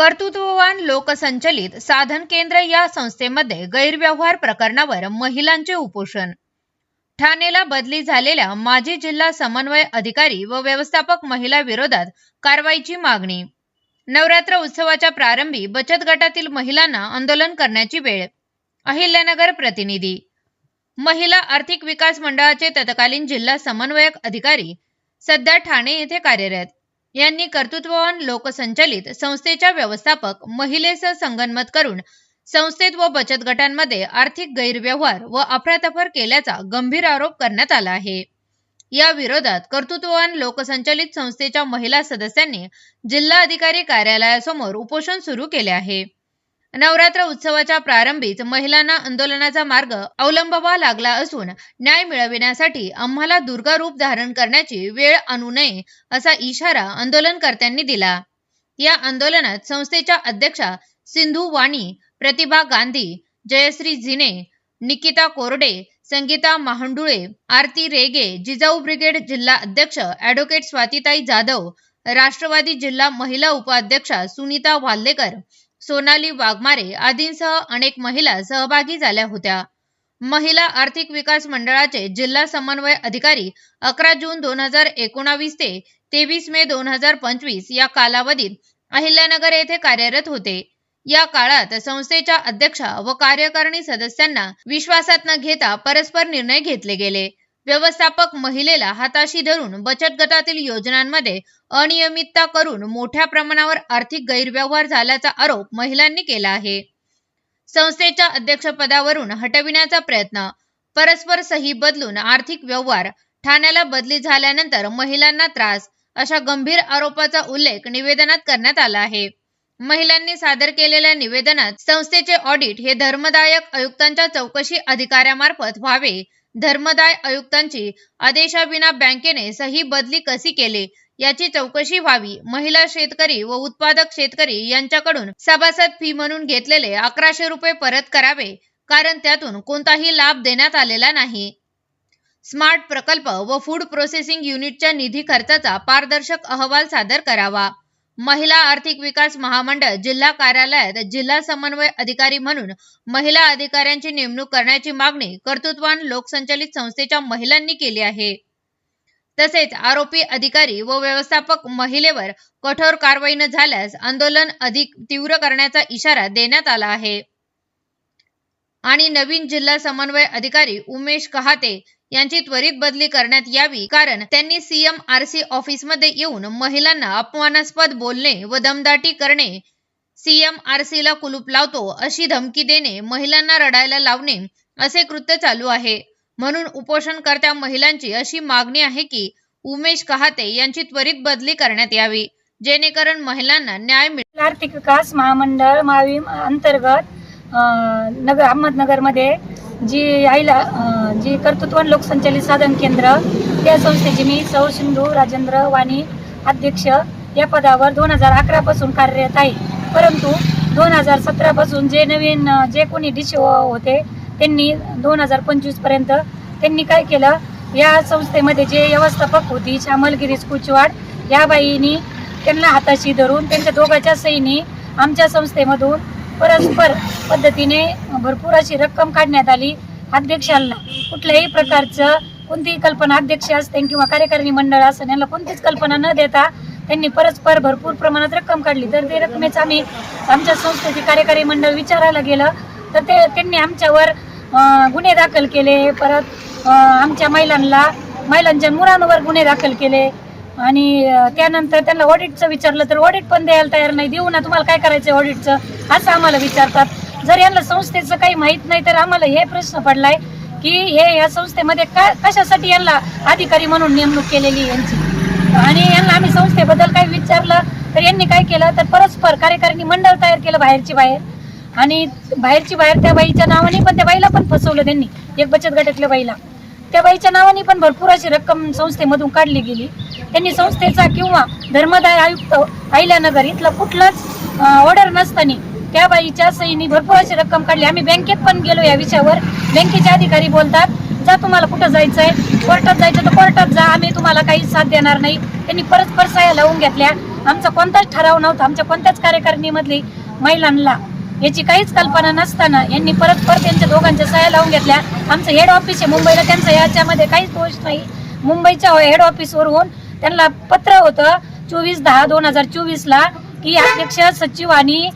कर्तृत्ववान लोकसंचलित साधन केंद्र या संस्थेमध्ये गैरव्यवहार प्रकरणावर महिलांचे उपोषण. ठाणेला बदली झालेल्या माजी जिल्हा समन्वय अधिकारी व व्यवस्थापक महिला विरोधात कारवाईची मागणी. नवरात्र उत्सवाच्या प्रारंभी बचत गटातील महिलांना आंदोलन करण्याची वेळ. अहिल्यानगर प्रतिनिधी. महिला आर्थिक विकास मंडळाचे तत्कालीन जिल्हा समन्वयक अधिकारी सध्या ठाणे येथे कार्यरत. यांनी कर्तृत्ववान लोकसंचलित संस्थेच्या व्यवस्थापक महिलेसह संगनमत करून संस्थेत व बचत गटांमध्ये आर्थिक गैरव्यवहार व अफरातफर केल्याचा गंभीर आरोप करण्यात आला आहे. या विरोधात कर्तृत्ववान लोकसंचलित संस्थेच्या महिला सदस्यांनी जिल्हा अधिकारी कार्यालयासमोर उपोषण सुरू केले आहे. नवरात्र उत्सवाच्या प्रारंभीच महिलांना आंदोलनाचा मार्ग अवलंबावा लागला असून न्याय मिळविण्यासाठी आम्हाला दुर्गा रूप धारण करण्याची वेळ आणू नये असा इशारा आंदोलनकर्त्यांनी दिला. या आंदोलनात संस्थेच्या अध्यक्षा सिंधू वाणी प्रतिभा गांधी जयश्री झिने निकिता कोरडे संगीता महांडुळे आरती रेगे जिजाऊ ब्रिगेड जिल्हा अध्यक्ष अॅडव्होकेट स्वातीताई जाधव राष्ट्रवादी जिल्हा महिला उपाध्यक्षा सुनीता वाल्लेकर सोनाली वाघमारे आदींसह अनेक महिला सहभागी झाल्या होत्या. महिला आर्थिक विकास मंडळाचे जिल्हा समन्वय अधिकारी अकरा जून दोन हजार एकोणावीस ते तेवीस मे दोन हजार पंचवीस या कालावधीत अहिल्यानगर येथे कार्यरत होते. या काळात संस्थेच्या अध्यक्षा व कार्यकारिणी सदस्यांना विश्वासात न घेता परस्पर निर्णय घेतले गेले. व्यवस्थापक महिलेला हाताशी धरून बचत गटातील योजनांमध्ये अनियमितता करून मोठ्या प्रमाणावर आर्थिक गैरव्यवहार झाल्याचा आरोप महिलांनी केला आहे. संस्थेच्या अध्यक्षपदावरून हटविण्याचा प्रयत्न परस्पर सही बदलून आर्थिक व्यवहार ठाण्याला बदली झाल्यानंतर महिलांना त्रास अशा गंभीर आरोपाचा उल्लेख निवेदनात करण्यात आला आहे. महिलांनी सादर केलेल्या निवेदनात संस्थेचे ऑडिट हे धर्मदायक आयुक्तांच्या चौकशी अधिकाऱ्यामार्फत व्हावे धर्मदाय आयुक्तांची आदेशाविना बँकेने सही बदली कशी केली? याची चौकशी व्हावी. महिला शेतकरी व उत्पादक शेतकरी यांच्याकडून सभासद फी म्हणून घेतलेले अकराशे रुपये परत करावे कारण त्यातून कोणताही लाभ देण्यात आलेला नाही. स्मार्ट प्रकल्प व फूड प्रोसेसिंग युनिटच्या निधी खर्चाचा पारदर्शक अहवाल सादर करावा. महिला आर्थिक विकास महामंडळ जिल्हा कार्यालयात जिल्हा समन्वय अधिकारी म्हणून महिला अधिकाऱ्यांची नेमणूक करण्याची मागणी कर्तृत्वान लोकसंचालित संस्थेच्या महिलांनी केली आहे. तसेच आरोपी अधिकारी व व्यवस्थापक महिलेवर कठोर कारवाई न झाल्यास आंदोलन अधिक तीव्र करण्याचा इशारा देण्यात आला आहे. आणि नवीन जिल्हा समन्वय अधिकारी उमेश कहाते यांची त्वरित बदली करण्यात यावी कारण त्यांनी सीएम आरसी ऑफिसमध्ये येऊन महिलांना अपमानास्पद बोलणे व दमदाटी करणे सीएम आरसी ला कुलूप लावतो अशी धमकी देणे महिलांना रडायला लावणे असे कृत्य चालू आहे. म्हणून उपोषणकर्त्या महिलांची अशी मागणी आहे की उमेश कहाते यांची त्वरित बदली करण्यात यावी जेणेकरून महिलांना न्याय मिळेल आर्थिक विकास महामंडळ माविम अंतर्गत नगर अहमदनगरमध्ये जी आईला जी कर्तृत्वान लोकसंचालित साधन केंद्र त्या संस्थेची मी सौ सिंधू राजेंद्र वाणी अध्यक्ष या पदावर दोन हजार अकरापासून कार्यरत आहे. परंतु दोन हजार सतरापासून जे नवीन जे कोणी डिश होते त्यांनी दोन हजार पंचवीसपर्यंत त्यांनी काय केलं? या संस्थेमध्ये जे व्यवस्थापक होती श्यामलगिरी कुचवाड या बाईनी त्यांना हाताशी धरून त्यांच्या दोघांच्या सईनी आमच्या संस्थेमधून परस्पर पद्धतीने भरपूर अशी रक्कम काढण्यात आली अध्यक्षांना. कुठल्याही प्रकारचं कोणतीही कल्पना अध्यक्ष असते किंवा कार्यकारिणी मंडळ असं यांना कोणतीच कल्पना न देता त्यांनी परस्पर भरपूर प्रमाणात रक्कम काढली. तर ते रकमेचं आम्ही आमच्या संस्थेचे कार्यकारी मंडळ विचारायला गेलं. तर ते त्यांनी आमच्यावर गुन्हे दाखल केले. परत आमच्या महिलांना महिलांच्या मुलांवर गुन्हे दाखल केले. आणि त्यानंतर त्यांना ऑडिटचं विचारलं तर ऑडिट पण द्यायला तयार नाही. देऊ ना तुम्हाला काय करायचं ऑडिटचं असं आम्हाला विचारतात. जर यांना संस्थेचं काही माहीत नाही तर आम्हाला हे प्रश्न पडलाय की हे या संस्थेमध्ये का कशासाठी यांना अधिकारी म्हणून नेमणूक केलेली यांची? आणि यांना आम्ही संस्थेबद्दल काही विचारलं तर यांनी काय केलं? तर परस्पर कार्यकारिणी मंडळ तयार केलं बाहेरची बाहेर. आणि बाहेरची बाहेर त्या बाईच्या नावाने पण त्या बाईला पण फसवलं त्यांनी एक बचत गटातल्या बाईला. त्या बाईच्या नावाने पण भरपूर अशी रक्कम संस्थेमधून काढली गेली. त्यांनी संस्थेचा किंवा धर्मदाय आयुक्त अहिल्यानगर इथलं कुठलाच ऑर्डर नसताना त्या बाईच्या सहीने भरपूर अशी रक्कम काढली. आम्ही बँकेत पण गेलो या विषयावर. बँकेचे अधिकारी बोलतात जा तुम्हाला कुठं जायचं आहे कोर्टात जायचं तर कोर्टात जा. आम्ही तुम्हाला काही साथ देणार नाही. त्यांनी परत सह्या लावून घेतल्या. आमचा कोणताच ठराव नव्हता. आमच्या कोणत्याच कार्यकारिणीमधली महिलांना याची काहीच कल्पना नसताना यांनी परत परत यांच्या दोघांच्या सह्या लावून घेतल्या. आमचं हेड ऑफिस आहे मुंबईला त्यांचं याच्यामध्ये काहीच दोष नाही. मुंबईच्या हेड ऑफिसवरून त्यांना पत्र होतं चोवीस दहा दोन हजार चोवीसला की अध्यक्ष सचिव आणि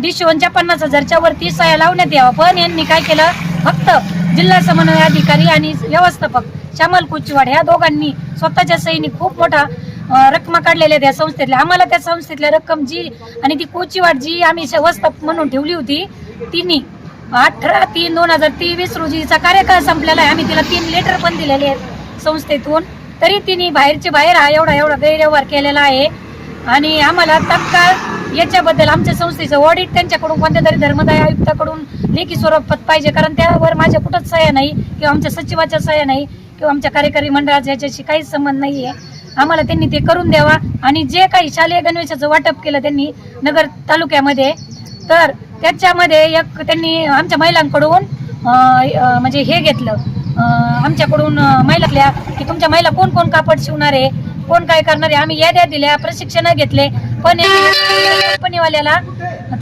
डिशोनच्या पन्नास हजारच्या वरती सह्या लावण्यात यावं. पण यांनी काय केलं? फक्त जिल्हा समन्वय अधिकारी आणि व्यवस्थापक श्यामल कुचवाड ह्या दोघांनी स्वतःच्या सहीने खूप मोठा अं, रक्कम काढलेल्या त्या संस्थेतल्या. आम्हाला त्या संस्थेतल्या रक्कम जी आणि ती कोचीवाट जी आम्ही व्यवस्थापक म्हणून ठेवली होती तिने अठरा तीन दोन हजार तेवीस रोजीचा कार्यकाळ संपलेला आहे. आम्ही तिला तीन लेटर पण दिलेले आहेत संस्थेतून. तरी तिने बाहेरचे बाहेर हा एवढा एवढा गैरव्यवहार केलेला आहे. आणि आम्हाला तत्काळ याच्याबद्दल आमच्या संस्थेचं ऑडिट त्यांच्याकडून कोणत्या तरी धर्मदाय आयुक्ताकडून लेखी स्वरूपात पाहिजे. कारण त्यावर माझ्या कुठंच सह्या नाही किंवा आमच्या सचिवाच्या सह्या नाही किंवा आमच्या कार्यकारी मंडळाच्या याच्याशी काहीच संबंध नाही आहे आम्हाला त्यांनी ते करून द्यावा. आणि जे काही शालेय गणवेशाचं वाटप केलं त्यांनी नगर तालुक्यामध्ये तर त्याच्यामध्ये एक त्यांनी आमच्या महिलांकडून म्हणजे हे घेतलं. आमच्याकडून महिलातल्या की तुमच्या महिला कोण कोण कापड शिवणार आहे? कोण काय करणार आहे? आम्ही याद्या दिल्या प्रशिक्षण घेतले. पण कंपनीवाल्याला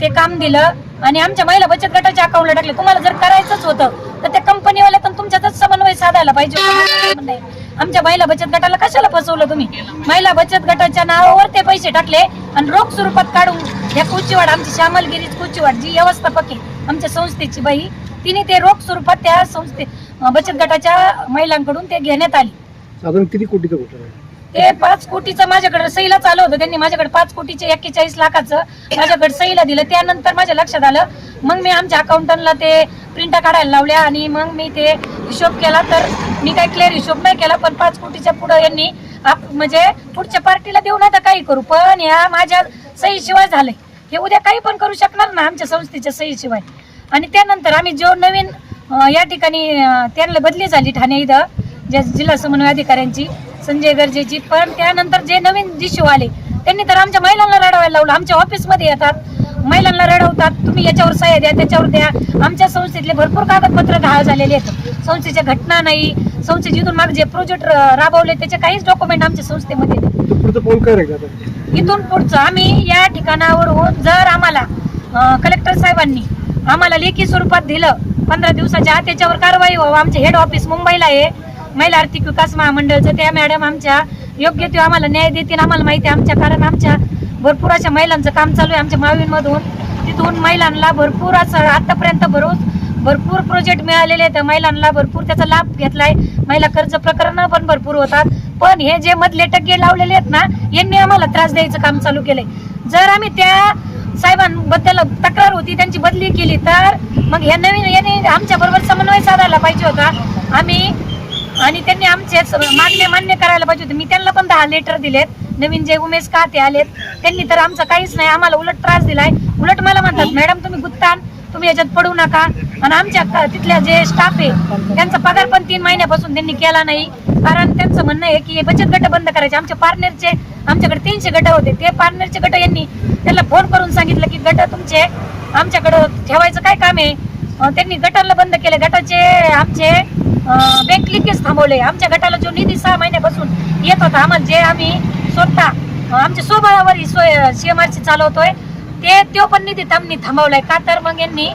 ते काम दिलं आणि आमच्या महिला बचत गटाच्या अकाउंटला टाकले. तुम्हाला जर करायचंच होतं तर त्या कंपनीवाल्या पण तुमच्यातच समन्वय साधायला पाहिजे आमच्या महिला बचत गटाला कशाला फसवलं तुम्ही? महिला बचत गटाच्या नावावर ते पैसे टाकले आणि रोख स्वरूपात काढून ह्या कुचीवाड आमची श्यामलगिरी कुचीवाड जी व्यवस्थापक आहे आमच्या संस्थेची बाई तिने ते रोख स्वरूपात त्या संस्थे बचत गटाच्या महिलांकडून ते घेण्यात आली. साधारण किती कोटीचा घोटाळा आहे? ते पाच कोटीचं माझ्याकडे सहीला चालू होतं. त्यांनी माझ्याकडे पाच कोटीचे एक्केचाळीस लाखाचं माझ्याकडे सहीला दिलं. त्यानंतर माझ्या लक्षात आलं मग मी आमच्या अकाउंटंटला ते प्रिंटा काढायला लावल्या आणि मग मी ते हिशोब केला तर मी काही क्लिअर हिशोब नाही केला पण पाच कोटीच्या पुढे यांनी आप- म्हणजे पुढच्या पार्टीला देऊ नका काही करू पण ह्या माझ्या सहीशिवाय झाले हे उद्या काही पण करू शकणार ना आमच्या संस्थेच्या सहीशिवाय. आणि त्यानंतर आम्ही जो नवीन या ठिकाणी त्यांना बदली झाली ठाणे इथं ज्या जिल्हा समन्वय अधिकाऱ्यांची संजय गरजेची. पण त्यानंतर जे नवीन जिशू आले त्यांनी तर आमच्या महिलांना रडवायला लावलं आमच्या ऑफिसमध्ये येतात. महिलांना रडवतात तुम्ही याच्यावर सह्या द्या त्याच्यावर द्या. आमच्या संस्थेतले भरपूर कागदपत्र ढाळ झालेले आहेत. संस्थेच्या घटना नाही संस्थेचे इथून मागे जे प्रोजेक्ट राबवले त्याचे काहीच डॉक्युमेंट आमच्या संस्थेमध्ये इथून पुढचं आम्ही या ठिकाणावरून जर आम्हाला कलेक्टर साहेबांनी आम्हाला लेखी स्वरूपात दिलं पंधरा दिवसाच्या आत त्याच्यावर कारवाई व्हावं. आमचे हेड ऑफिस मुंबईला आहे. महिला आर्थिक विकास महामंडळचं त्या मॅडम आमच्या योग्य ते आम्हाला न्याय देतील आम्हाला माहिती आहे आमच्या कारण आमच्या भरपूर अशा महिलांचं काम चालू आहे आमच्या मावींमधून. तिथून महिलांना भरपूर असं आतापर्यंत भरून भरपूर प्रोजेक्ट मिळालेले आहेत. महिलांना भरपूर त्याचा लाभ घेतलाय. महिला कर्ज प्रकरण पण भरपूर होतात. पण हे जे मधले टक्के लावलेले आहेत ना यांनी आम्हाला त्रास द्यायचं काम चालू केलंय. जर आम्ही त्या साहेबांबद्दल तक्रार होती त्यांची बदली केली तर मग ह्या नवीन याने आमच्या बरोबर समन्वय साधायला पाहिजे होता. आम्ही आणि त्यांनी आमचे मागणे मान्य करायला पाहिजे होते. मी त्यांना पण दहा लेटर दिलेत. नवीन जे उमेश काते आलेत त्यांनी तर आमचं काहीच नाही. आम्हाला उलट त्रास दिलाय. उलट मला म्हणतात मॅडम तुम्ही गुत्तान. तुम्ही याच्यात पडू नका. आणि आमच्या तिथल्या जे स्टाफ आहे त्यांचा पगार पण तीन महिन्यापासून त्यांनी केला नाही. कारण त्यांचं म्हणणं आहे की हे बचत गट बंद करायचे. आमच्या पार्टनरचे आमच्याकडे तीनशे गट होते. ते पार्टनरचे गट यांनी त्यांना फोन करून सांगितलं की गट तुमचे आमच्याकडं ठेवायचं काय काम आहे? त्यांनी गटाला बंद केले. गटाचे आमचे बँक लिंकेज थांबवले. आमच्या गटाला जो निधी सहा महिन्यापासून येत होता आम्हाला जे आम्ही स्वतः आमच्या स्वबळावर ही सोय सीएमआरसी चालवतोय ते तो पण निधी थांबणी थांबवलाय. का तर मग यांनी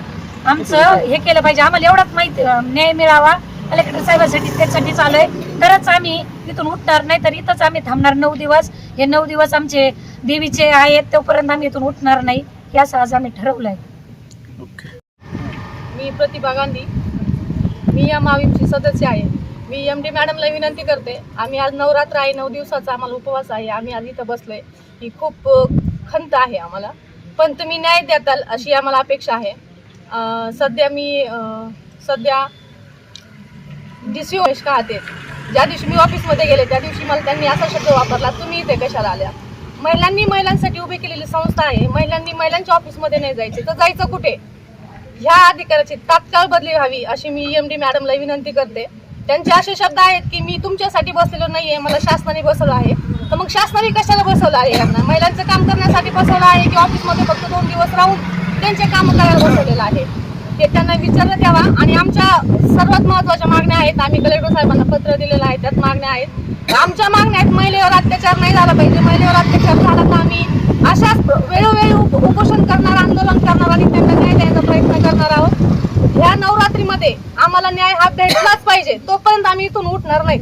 आमचं हे केलं पाहिजे. आम्हाला एवढाच माहिती न्याय मिळावा. कलेक्टर साहेबांसाठी त्यासाठी चालू आहे तरच आम्ही इथून उठणार नाही तर इथंच आम्ही थांबणार नऊ दिवस. हे नऊ दिवस आमचे देवीचे आहेत तोपर्यंत आम्ही इथून उठणार नाही. हे असं आज आम्ही ठरवलंय. मी प्रतिभा गांधी. मी या मावीमची सदस्य आहे. मी एम डी मॅडमला विनंती करते. आम्ही आज नवरात्र आहे नऊ दिवसाचा आम्हाला उपवास आहे. आम्ही आज इथं बसलोय. ही खूप खंत आहे आम्हाला. पण तुम्ही न्याय द्याल अशी आम्हाला अपेक्षा आहे. सध्या मी सध्या डी सी ओमेश काहते ज्या दिवशी मी ऑफिसमध्ये गेले त्या दिवशी मला त्यांनी असा शब्द वापरला तुम्ही इथे कशाला आल्या? महिलांनी महिलांसाठी उभी केलेली संस्था आहे. महिलांनी महिलांच्या ऑफिसमध्ये नाही जायचे. तर जायचं कुठे? ह्या अधिकाराची तात्काळ बदली व्हावी अशी मी एम डी मॅडमला विनंती करते. त्यांचे असे शब्द आहेत की मी तुमच्यासाठी बसलेलो नाहीये मला शासनाने बसवलं आहे. तर मग शासनाने कशाला बसवलं आहे यांना? महिलांचं काम करण्यासाठी बसवलं आहे की ऑफिसमध्ये फक्त दोन दिवस राहून त्यांचे काम करायला बसवलेलं आहे? हे त्यांना विचारलं द्यावा. आणि आमच्या सर्वात महत्त्वाच्या मागण्या आहेत आम्ही कलेक्टर साहेबांना पत्र दिलेलं आहे त्यात मागण्या आहेत. आमच्या मागण्या आहेत महिलेवर अत्याचार नाही झाला पाहिजे. महिलेवर अत्याचार झाला तर आम्ही परिस्थितीमध्ये आम्हाला न्याय हा भेटलाच पाहिजे तोपर्यंत आम्ही इथून उठणार नाही.